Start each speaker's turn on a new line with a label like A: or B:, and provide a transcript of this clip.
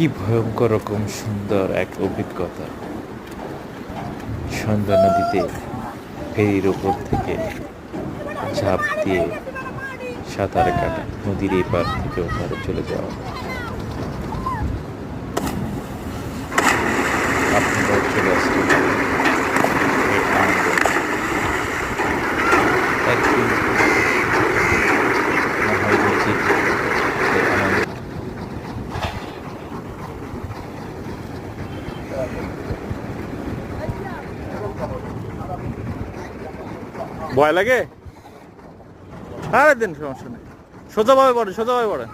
A: কি ভয়ঙ্কর রকম সুন্দর এক অভিজ্ঞতা। সন্ধ্যা নদীতে ফেরির ওপর থেকে ঝাঁপ দিয়ে সাঁতার কাটা নদীর এই পার থেকে ওপারে চলে যাওয়া। আপনারাও চলে আসছেন
B: ভয় লাগে? আরে দিন সমস্যা নেই। সোজাভাবে পড়ে সোজাভাবে পড়ে